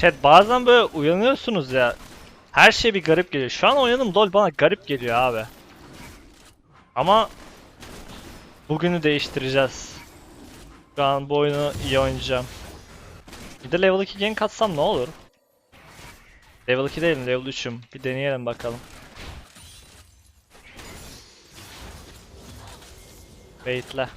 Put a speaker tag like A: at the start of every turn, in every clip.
A: Chat bazen böyle uyanıyorsunuz ya. Her şey bir garip geliyor. Şu an oynadığım LoL bana garip geliyor abi. Ama bugünü değiştireceğiz. Şu an bu oyunu iyi oynayacağım. Bir de level 2 gank atsam ne olur? Level 2 değilim, level 3'üm. Bir deneyelim bakalım. Baitle.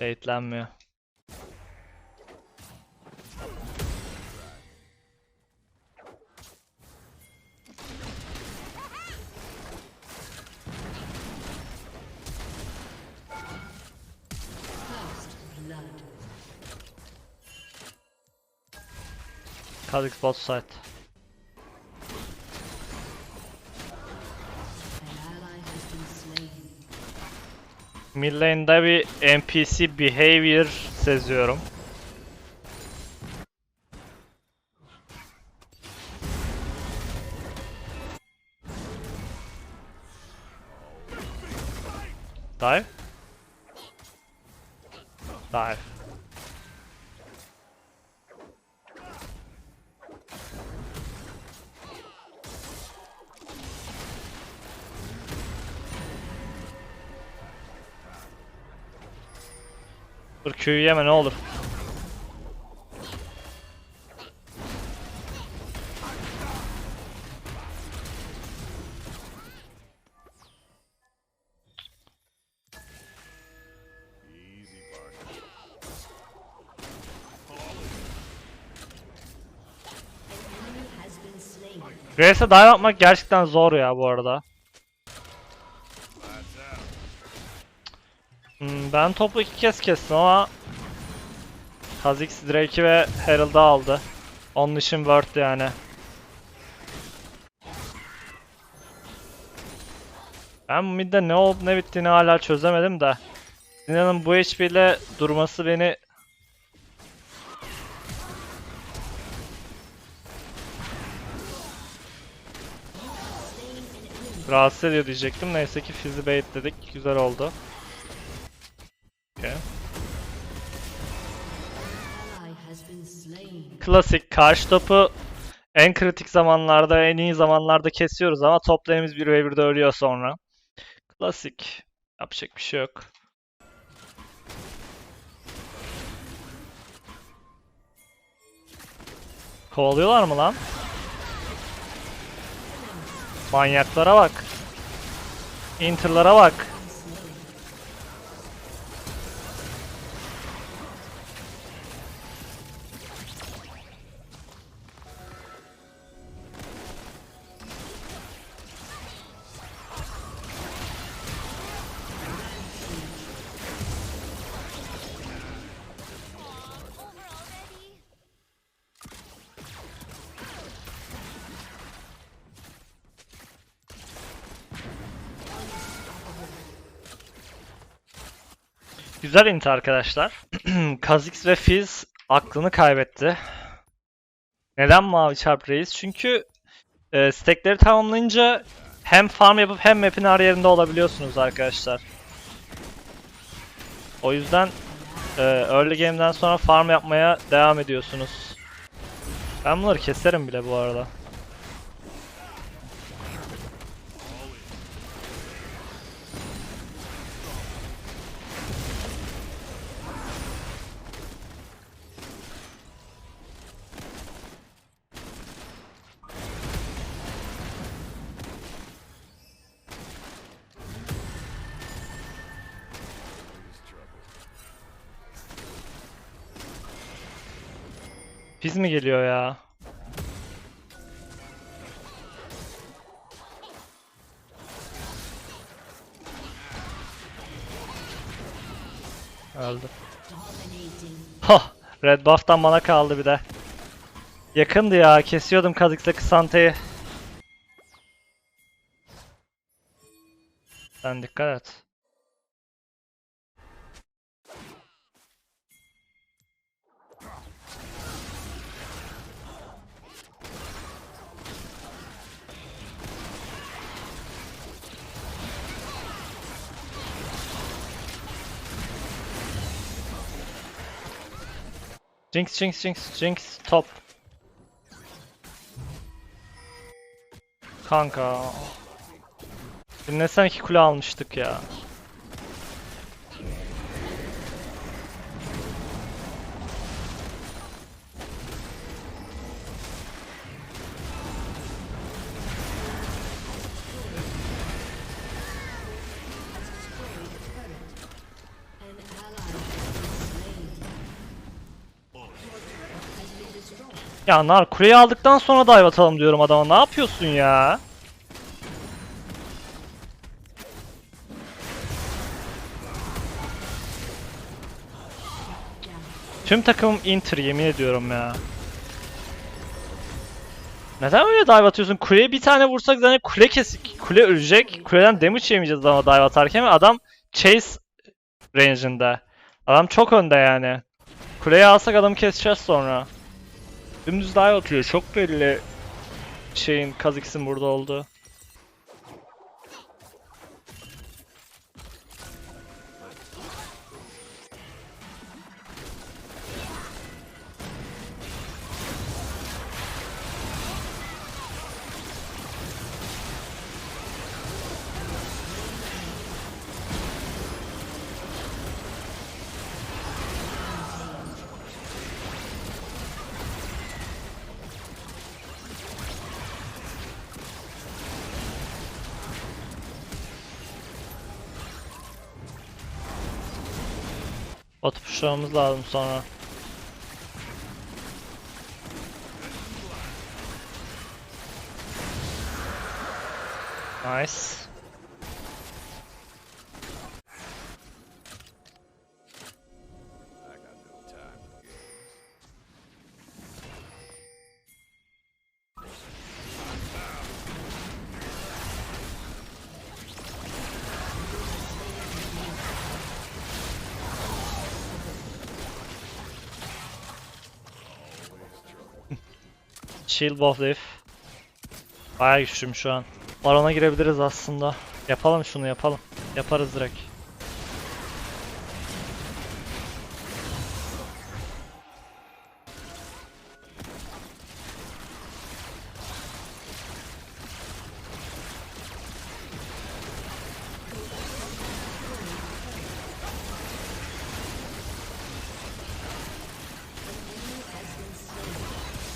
A: Baitlenmiyor. Kha'Zix bot side. Mid lane'de bir NPC behavior seziyorum. Dive. Dive. Dur Q'yu yeme ne olur. Grace'e dive atmak gerçekten zor ya bu arada. Hmm, ben topu iki kez kestim ama Kha'Zix Drake'i ve Herald'ı aldı. Onun için worth yani. Ben midde ne olup ne bittiğini hala çözemedim de. Sinan'ın bu HP ile durması beni rahatsız ediyor diyecektim. Neyse ki Fizz'i baitledik. Güzel oldu. Klasik karşı topu en kritik zamanlarda, en iyi zamanlarda kesiyoruz ama top lane'imiz 1v1'de ölüyor sonra. Klasik. Yapacak bir şey yok. Kovalıyorlar mı lan? Manyaklara bak. Inter'lara bak. Güzel int arkadaşlar. Kha'Zix ve Fizz aklını kaybetti. Neden mavi çarp reis? Çünkü e, stackleri tamamlayınca hem farm yapıp hem map'in her yerinde olabiliyorsunuz arkadaşlar. O yüzden e, early game'den sonra farm yapmaya devam ediyorsunuz. Ben bunları keserim bile bu arada. Biz mi geliyor ya? Öldü. Hah! Red buff'tan bana kaldı bir de. Yakındı ya. Kesiyordum Kha'Zix'le Kısante'yi. Sen dikkat et. Jinx, Jinx, Jinx, Jinx, top. Kanka. Dinlesen iki kule almıştık ya. Ya Nar kuleyi aldıktan sonra dive atalım diyorum adama. Ne yapıyorsun ya? Tüm takımım Inter yemin ediyorum ya. Neden öyle dive atıyorsun? Kuleye bir tane vursak zaten kule kesik. Kule ölecek. Kuleden damage yemeyeceğiz ama dive atarken adam chase range'inde. Adam çok önde yani. Kuleyi alsak adamı keseceğiz sonra. Dümdüz dive atıyor. Çok belli şeyin Kha'Zix'in burada olduğu. Bot pushlamamız lazım sonra. Nice. Shield buff leaf. Bayağı güçlüyüm şu an. Baron'a girebiliriz aslında. Yapalım şunu yapalım. Yaparız direkt.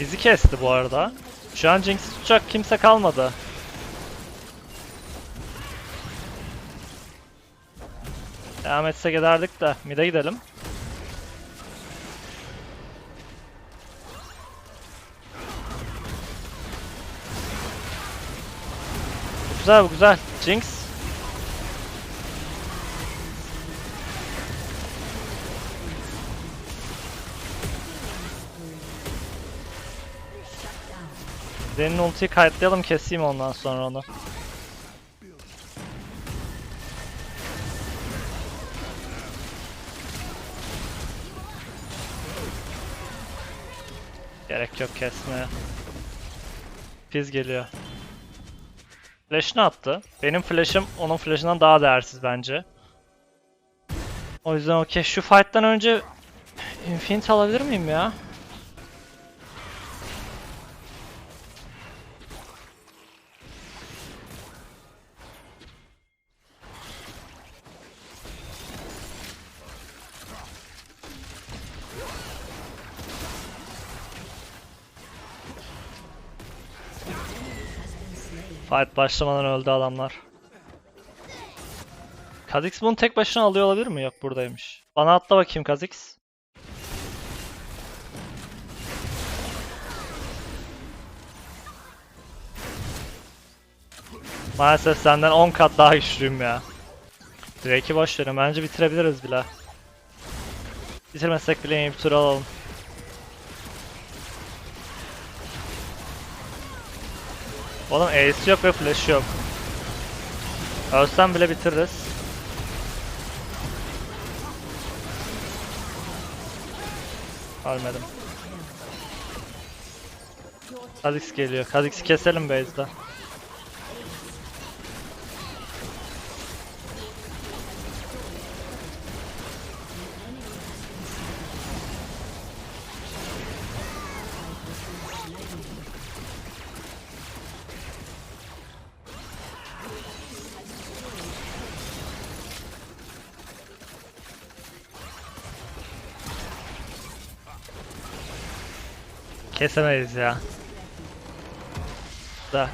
A: Bizi kesti bu arada. Şu an Jinx'i tutacak kimse kalmadı. Devam etsek ederdik de mid'e gidelim. Güzel bu güzel. Jinx. Senin ultiyi kayıtlayalım keseyim ondan sonra onu. Gerek yok kesmeye. Fizz geliyor. Flash'ını attı. Benim flash'ım onun flash'ından daha değersiz bence. O yüzden okey. Şu fight'tan önce Infinite alabilir miyim ya? Fight başlamadan öldü adamlar. Kha'Zix bunu tek başına alıyor olabilir mi? Yok buradaymış. Bana atla bakayım Kha'Zix. Maalesef senden 10 kat daha güçlüyüm ya. Drake'i boş verin. Bence bitirebiliriz bile. Bitirmesek bile iyi bir tur alalım. Oğlum Ace yok ve flash yok. Ölsem bile bitiririz. Ölmedim. Kha'Zix geliyor. Kha'Zix'i keselim Essa mesmo, já. Tá.